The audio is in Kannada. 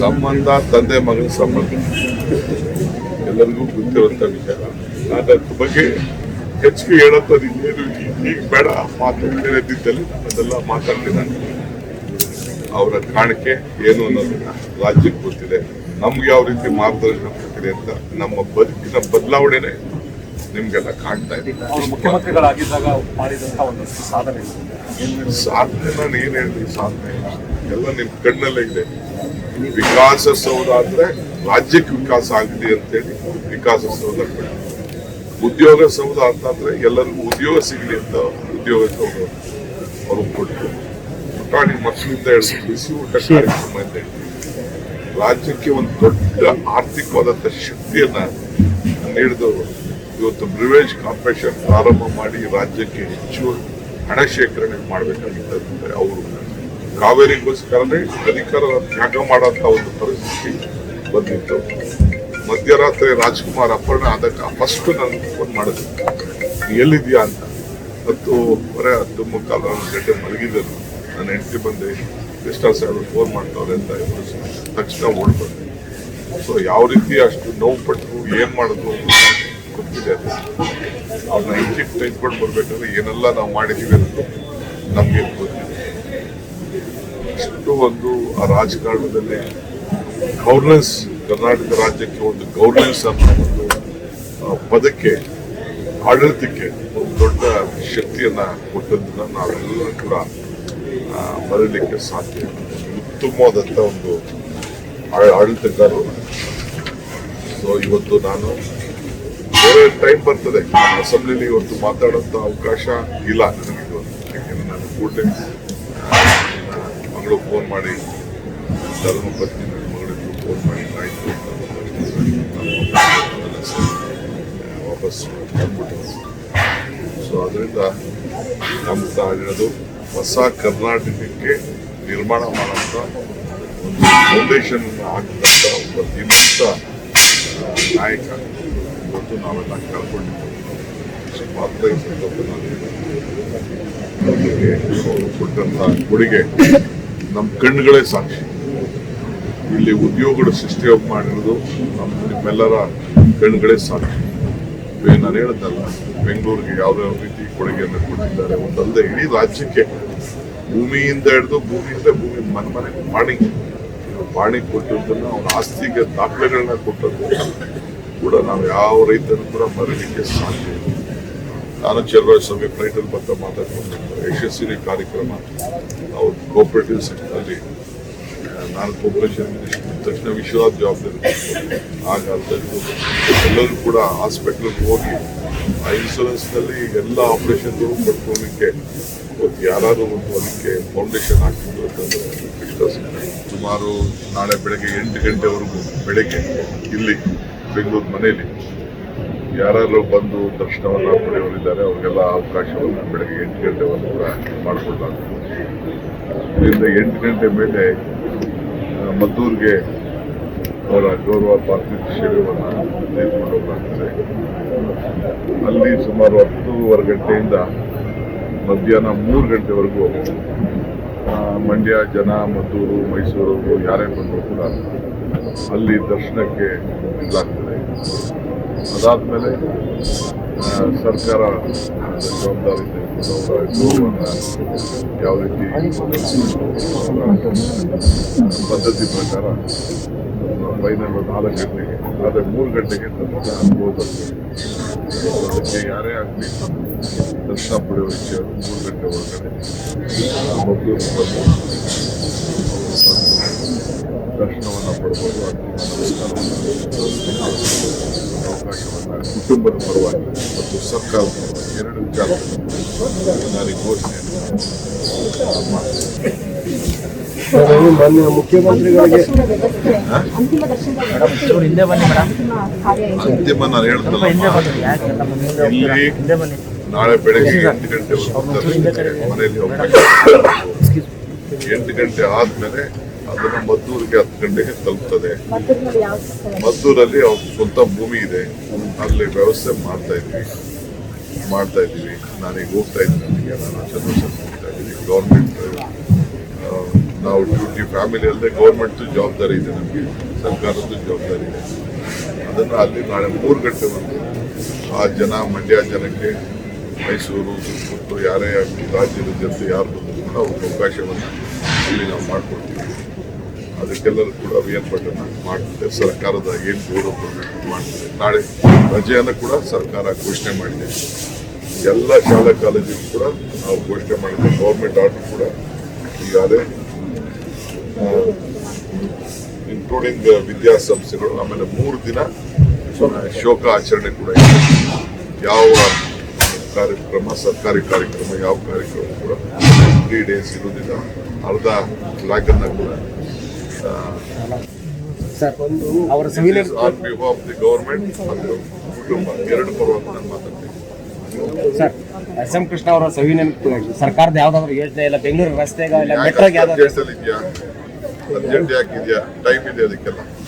ಸಂಬಂಧ ತಂದೆ ಮಗನ ಸಂಬಂಧ. ಎಲ್ಲರಿಗೂ ಗೊತ್ತಿರುವಂತ ವಿಚಾರ. ನಾನು ಅದ್ರ ಬಗ್ಗೆ ಹೆಚ್ಚಿಗೆ ಹೇಳತ್ತದಿದ್ದೇನು ಈಗ ಬೇಡ. ಮಾತಾಡ್ತಿದ್ದಲ್ಲಿ ಅದೆಲ್ಲ ನಾನು. ಅವರ ಕಾಣಿಕೆ ಏನು ಅನ್ನೋದನ್ನ ರಾಜ್ಯಕ್ಕೆ ಗೊತ್ತಿದೆ. ನಮ್ಗೆ ಯಾವ ರೀತಿ ಮಾರ್ಗದರ್ಶನ ಕೊಟ್ಟಿದೆ ಅಂತ ನಮ್ಮ ಬದುಕಿನ ಬದಲಾವಣೆನೆ ನಿಮ್ಗೆಲ್ಲ ಕಾಣ್ತಾ ಇದೆ. ಅವರು ಮುಖ್ಯಮಂತ್ರಿಗಳಾಗಿದ್ದಾಗ ಮಾಡಿದಂತಹ ಒಂದು ಸಾಧನೆ. ಸಾಧನೆ ನಾನು ಏನ್ ಹೇಳಿದ್ರಿ ಸಾಧನೆ. ಎಲ್ಲ ನಿಮ್ ಕಣ್ಣಲ್ಲೇ ಇದೆ. ವಿಕಾಸಸೌಧ ಅಂದ್ರೆ ರಾಜ್ಯಕ್ಕೆ ವಿಕಾಸ ಆಗಲಿ ಅಂತೇಳಿ ವಿಕಾಸ ಸೌಧ ಉದ್ಯೋಗ ಸೌಧ ಅಂತಂದ್ರೆ ಎಲ್ಲರಿಗೂ ಉದ್ಯೋಗ ಸಿಗಲಿ ಅಂತ ಉದ್ಯೋಗ ಸೌಧ ಅವರು ಕೊಟ್ಟರು ಪುಟಾಣಿ ಮಕ್ಕಳಿಂದ ಬಿಸಿ ಊಟ ಕಾರ್ಯಕ್ರಮ ಅಂತ ರಾಜ್ಯಕ್ಕೆ ಒಂದು ದೊಡ್ಡ ಆರ್ಥಿಕವಾದಂತ ಶಕ್ತಿಯನ್ನ ನೀಡಿದವರು ಇವತ್ತು ಬ್ರಿವೇಜ್ ಕಾರ್ಪೊರೇಷನ್ ಪ್ರಾರಂಭ ಮಾಡಿ ರಾಜ್ಯಕ್ಕೆ ಹೆಚ್ಚು ಹಣ ಶೇಖರಣೆ ಮಾಡಬೇಕಾಗಿದ್ದಂತೆ ಅವರು ಕಾವೇರಿಗೋಸ್ಕರನೇ ಅಧಿಕಾರ ತ್ಯಾಗ ಮಾಡೋಂಥ ಒಂದು ಪರಿಸ್ಥಿತಿ ಬಂದಿತ್ತು. ಮಧ್ಯರಾತ್ರಿ ರಾಜ್ಕುಮಾರ್ ಅಪರ್ಣ ಅದಕ್ಕೆ ಫಸ್ಟ್ ನಾನು ಫೋನ್ ಮಾಡಿದ್ರು ಎಲ್ಲಿದ್ಯಾ ಅಂತ. ಹತ್ತು ಬರೇ ಹತ್ತು ಮುಕ್ಕಾಲು ಗಂಟೆ ಮಲಗಿದ್ದರು ನನ್ನ ಹೆಂಡತಿ ಬಂದೆ ಕೃಷ್ಣ ಸಾಹೇಬ್ ಫೋನ್ ಮಾಡ್ತಾವ್ರೆ ಅಂತ ಇವರು ತಕ್ಷಣ ಓಡ್ಬಂದೆ. ಸೊ ಯಾವ ರೀತಿ ಅಷ್ಟು ನೋವು ಪಟ್ಟರು ಏನ್ ಮಾಡಿದ್ರು ಅಂತ ಗೊತ್ತಿದೆ. ಅದು ಅವ್ರನ್ನ ಇಂಚಿಗೆ ತೆಗೆದುಕೊಂಡು ಬರ್ಬೇಕಾದ್ರೆ ಏನೆಲ್ಲ ನಾವು ಮಾಡಿದೀವಿ ಅಂತ ನಮ್ಗೆ ಗೊತ್ತಿದೆ. ಇಷ್ಟು ಒಂದು ಆ ರಾಜಕಾರಣದಲ್ಲಿ ಗೌರ್ನೆನ್ಸ್ ಕರ್ನಾಟಕ ರಾಜ್ಯಕ್ಕೆ ಒಂದು ಗೌರ್ನೆನ್ಸ್ ಅನ್ನೋ ಒಂದು ಪದಕ್ಕೆ ಆಡಳಿತಕ್ಕೆ ಒಂದು ದೊಡ್ಡ ಶಕ್ತಿಯನ್ನ ಕೊಟ್ಟದ್ದನ್ನ ನಾವೆಲ್ಲರೂ ಕೂಡ ಆ, ಮರೀಲಿಕ್ಕೆ ಸಾಧ್ಯ ಉತ್ತಮವಾದಂಥ ಒಂದು ಆಡಳಿತಗಾರರು. ಸೊ ಇವತ್ತು ನಾನು ಬೇರೆ ಟೈಮ್ ಬರ್ತದೆ. ಅಸೆಂಬ್ಲಿಲಿ ಇವತ್ತು ಮಾತಾಡೋಂಥ ಅವಕಾಶ ಇಲ್ಲ ನನಗೆ ಇವತ್ತು. ಯಾಕೆಂದ್ರೆ ನಾನು ಕೂಡಲೇ ಮಗಳು ಫೋನ್ ಮಾಡಿ. ಧರ್ಮ ಪತ್ನಿ ನನ್ನ ಮಗಳಿಗೂ ಫೋನ್ ಮಾಡಿ. ಆಯಿತು ವಾಪಸ್ ಬಂದ್ಬಿಟ್ಟು ಸೊ ಅದರಿಂದ ನಮ್ಮ ತಾಳಿರೋದು ಹೊಸ ಕರ್ನಾಟಕಕ್ಕೆ ನಿರ್ಮಾಣ ಮಾಡೋಂಥ ಒಂದು ಫೌಂಡೇಶನ್ ಹಾಕಿದಂಥ ಒಬ್ಬ ಧೀಮಂತ ಆ, ನಾಯಕ ಇವತ್ತು ನಾವೆಲ್ಲ ಕಳ್ಕೊಂಡಿದ್ದೇವೆ. ಸೊ ಕೊಡುಗೆ. ನಮ್ಮ ಕಣ್ಣುಗಳೇ ಸಾಕ್ಷಿ ಇಲ್ಲಿ ಉದ್ಯೋಗಗಳು ಸೃಷ್ಟಿ ಮಾಡಿರೋದು ನಮ್ಮ ನಿಮ್ಮೆಲ್ಲರ ಕಣ್ಣುಗಳೇ ಸಾಕ್ಷಿ ನಾನು ಹೇಳಿದ್ನಲ್ಲ ಬೆಂಗಳೂರಿಗೆ ಯಾವ್ಯಾವ ಯಾವ ರೀತಿ ಕೊಡುಗೆಯನ್ನು ಕೊಟ್ಟಿದ್ದಾರೆ ಒಂದಲ್ಲದೆ ಇಡೀ ರಾಜ್ಯಕ್ಕೆ. ಭೂಮಿಯಿಂದ ಹಿಡಿದು ಭೂಮಿಯಿಂದ ಭೂಮಿ ಮನೆ ಮನೆ ಪಾಣಿ ಪಾಣಿ ಕೊಟ್ಟಿರೋದನ್ನ ಅವನ ಆಸ್ತಿಗೆ ದಾಖಲೆಗಳನ್ನ ಕೊಟ್ಟದ್ದು ಕೂಡ ನಾವು ಯಾವ ರೈತರು ಕೂಡ ಮರೀಲಿಕ್ಕೆ ಸಾಧ್ಯ ನಾನು ಚಲರಾಜ ಸ್ವಾಮಿ ಫ್ಲೈಟಲ್ಲಿ ಬರ್ತಾ ಮಾತಾಡ್ಕೊಂಡು ಯಶಸ್ವಿನಿ ಕಾರ್ಯಕ್ರಮ, ಅವ್ರ ಕೋಪರೇಟಿವ್ ಸೆಕ್ಟರ್ನಲ್ಲಿ ನಾನು ಕೋಪರೇಷನ್ ಮಿನಿಸ್ಟರ್ ತಕ್ಷಣ ವಿಶ್ವನಾಥ್ ಜವಾಬ್ದಾರಿ ಆಗ ಎಲ್ಲರೂ ಕೂಡ ಹಾಸ್ಪಿಟ್ಲಿಗೆ ಹೋಗಿ ಆ ಇನ್ಶೂರೆನ್ಸ್ನಲ್ಲಿ ಎಲ್ಲ ಆಪರೇಷನ್ಗಳು ಪಡ್ಕೊಳ್ಳಿಕ್ಕೆ ಇವತ್ತು ಯಾರಾದರೂ ಒಂದು ಅದಕ್ಕೆ ಫೌಂಡೇಶನ್ ಹಾಕಿದ್ರು ಅಂತಂದ್ರೆ ವಿಶ್ವಾಸ ಸುಮಾರು ನಾಳೆ ಬೆಳಗ್ಗೆ ಎಂಟು ಗಂಟೆವರೆಗೂ ಬೆಳಗ್ಗೆ ಇಲ್ಲಿ ಬೆಂಗಳೂರು ಮನೆಯಲ್ಲಿ ಯಾರು ಬಂದು ದರ್ಶನವನ್ನ ಪಡೆಯವರಿದ್ದಾರೆ ಅವರಿಗೆಲ್ಲ ಅವಕಾಶವನ್ನು ಬೆಳಗ್ಗೆ ಎಂಟು ಗಂಟೆವರೆಗೂ ಕೂಡ ಮಾಡಿಕೊಡ್ಲಾಗ್ತದೆ ಇದರಿಂದ ಎಂಟು ಗಂಟೆ ಮೇಲೆ ಮದ್ದೂರಿಗೆ ಅವರ ಗೌರವ ಪಾರ್ಥಿವ ಶರೀರವನ್ನು ತೆಗೆದುಕೊಂಡು ಅಲ್ಲಿ ಸುಮಾರು ಹತ್ತೂವರೆ ಗಂಟೆಯಿಂದ ಮಧ್ಯಾಹ್ನ ಮೂರು ಗಂಟೆವರೆಗೂ ಮಂಡ್ಯ, ಜನ, ಮದ್ದೂರು, ಮೈಸೂರು ಯಾರೇ ಬಂದರೂ ಕೂಡ ಅಲ್ಲಿ ದರ್ಶನಕ್ಕೆ ಇದಾಗ್ತದೆ ಅದಾದ್ಮೇಲೆ ಮೇಲೆ ಸರ್ಕಾರ ಜವಾಬ್ದಾರಿ ಯಾವ ರೀತಿ ಪದ್ಧತಿ ಪ್ರಕಾರ ಫೈನಲ್ ನಾಲ್ಕು ಗಂಟೆಗೆ, ಆದರೆ ಮೂರು ಗಂಟೆಗೆ ದರ್ಶನ ಅನುಭವ ಅದಕ್ಕೆ ಯಾರೇ ಆಗಲಿ ದರ್ಶನ ಇಚ್ಛೆಯವರು ಮೂರು ಗಂಟೆ ಒಳಗಡೆ ದರ್ಶನವನ್ನು ನಮಸ್ಕಾರವನ್ನು ಅವಕಾಶವನ್ನು ಕುಟುಂಬದ ಪರವಾಗಿ ಮತ್ತು ಸರ್ಕಾರದ ಪರವಾಗಿ ಎರಡು ವಿಚಾರ ಘೋಷಣೆಯನ್ನು ಮಾನ್ಯ ಮುಖ್ಯಮಂತ್ರಿಗಳಿಗೆ ಅಂತಿಮ ನಾನು ಬನ್ನಿ ನಾಳೆ ಬೆಳಗ್ಗೆ ಎಂಟು ಗಂಟೆ ಮನೆಯಲ್ಲಿ ಹೋಗ್ಬೇಕು. ಎಂಟು ಗಂಟೆ ಆದ್ಮೇಲೆ ಅದನ್ನ ಮದ್ದೂರಿಗೆ ಹತ್ತು ಗಂಟೆಗೆ ತಲುಪ್ತದೆ? ಮದ್ದೂರಲ್ಲಿ ಅವ್ರ ಸ್ವಂತ ಭೂಮಿ ಇದೆ. ಅಲ್ಲಿ ವ್ಯವಸ್ಥೆ ಮಾಡ್ತಾ ಇದ್ವಿ. ಮಾಡ್ತಾ ಇದ್ದೀವಿ. ನಾನೀಗ ಹೋಗ್ತಾ ಇದ್ದೀನಿ ನಾನು ಚಂದ್ರಶೇಖರ್ ಹೋಗ್ತಾ ಇದ್ದೀನಿ. ಗೌರ್ಮೆಂಟ್ ನಾವು ಡ್ಯೂಟಿ ಫ್ಯಾಮಿಲಿ ಅಲ್ಲದೆ ಗೌರ್ಮೆಂಟ್ ಜವಾಬ್ದಾರಿ ಇದೆ ನಮಗೆ. ಸರ್ಕಾರದ ಜವಾಬ್ದಾರಿ ಇದೆ. ಅದನ್ನು ಅಲ್ಲಿ ನಾಳೆ ಮೂರು ಗಂಟೆ ಬಂದು ಆ ಜನ ಮಂಡ್ಯ ಜನಕ್ಕೆ ಮೈಸೂರು ಸುತ್ತಮುತ್ತ ಯಾರೇ ಆಗಲಿ ರಾಜ್ಯದ ಜನತೆ ಯಾರು ಬಂದರೂ ಕೂಡ ಅವ್ರಿಗೆ ಅವಕಾಶವನ್ನು ಇಲ್ಲಿ ನಾವು ಮಾಡಿಕೊಡ್ತೀವಿ. ಅದಕ್ಕೆಲ್ಲರೂ ಕೂಡ ಅಭಿಯನ್ಪಟ್ಟನ್ನು ಮಾಡ್ತಿದೆ. ಸರ್ಕಾರದ ಏನು ಗೌರವ ಮಾಡ್ತಿದೆ. ನಾಳೆ ರಜೆಯನ್ನು ಕೂಡ ಸರ್ಕಾರ ಘೋಷಣೆ ಮಾಡಿದೆ. ಎಲ್ಲ ಶಾಲಾ ಕಾಲೇಜಿಗೂ ಕೂಡ ನಾವು ಘೋಷಣೆ ಮಾಡಿದ್ದೆ. ಗೌರ್ಮೆಂಟ್ ಆರ್ಡರ್ ಕೂಡ ಈಗಾಗಲೇ ಇನ್ಕ್ಲೂಡಿಂಗ್ ವಿದ್ಯಾಸಂಸ್ಥೆಗಳು, ಆಮೇಲೆ ಮೂರು ದಿನ ಶೋಕ ಆಚರಣೆ ಕೂಡ ಇದೆ. ಯಾವ ಕಾರ್ಯಕ್ರಮ, ಸರ್ಕಾರಿ ಕಾರ್ಯಕ್ರಮ, ಯಾವ ಕಾರ್ಯಕ್ರಮ ಕೂಡ ತ್ರೀ ಡೇಸ್ ಇರೋದಿಲ್ಲ ಅರ್ಧ ಫ್ಲಾಗ್ ಅನ್ನ ಕೂಡ ಸರ್ ಅವರ ಸಂವಿಧಾನ ಆನ್ ಆಫ್ ದಿ ಗವರ್ಮೆಂಟ್ ಮತ್ತು ಕುಟುಂಬ. ಎರಡು ಪರವಾಗಿ ನಾನು ಮಾತಾಡ್ತೀನಿ. ಸರ್ ಎಸ್ ಎಂ ಕೃಷ್ಣ ಅವರ ಸಂವಿಧಾನ ಸರ್ಕಾರದ ಯಾವ್ದಾದ್ರು ಯೋಜನೆ ಇಲ್ಲ ಬೆಂಗಳೂರು ರಸ್ತೆಗ ಇಲ್ಲ ಮೆಟ್ರೋಗೆ ಯಾವ್ದಾದ್ರು ಅರ್ಜೆಂಟ್ ಯಾಕಿದೆಯಾ ಟೈಮ್ ಇದೆ ಅದಕ್ಕೆಲ್ಲ.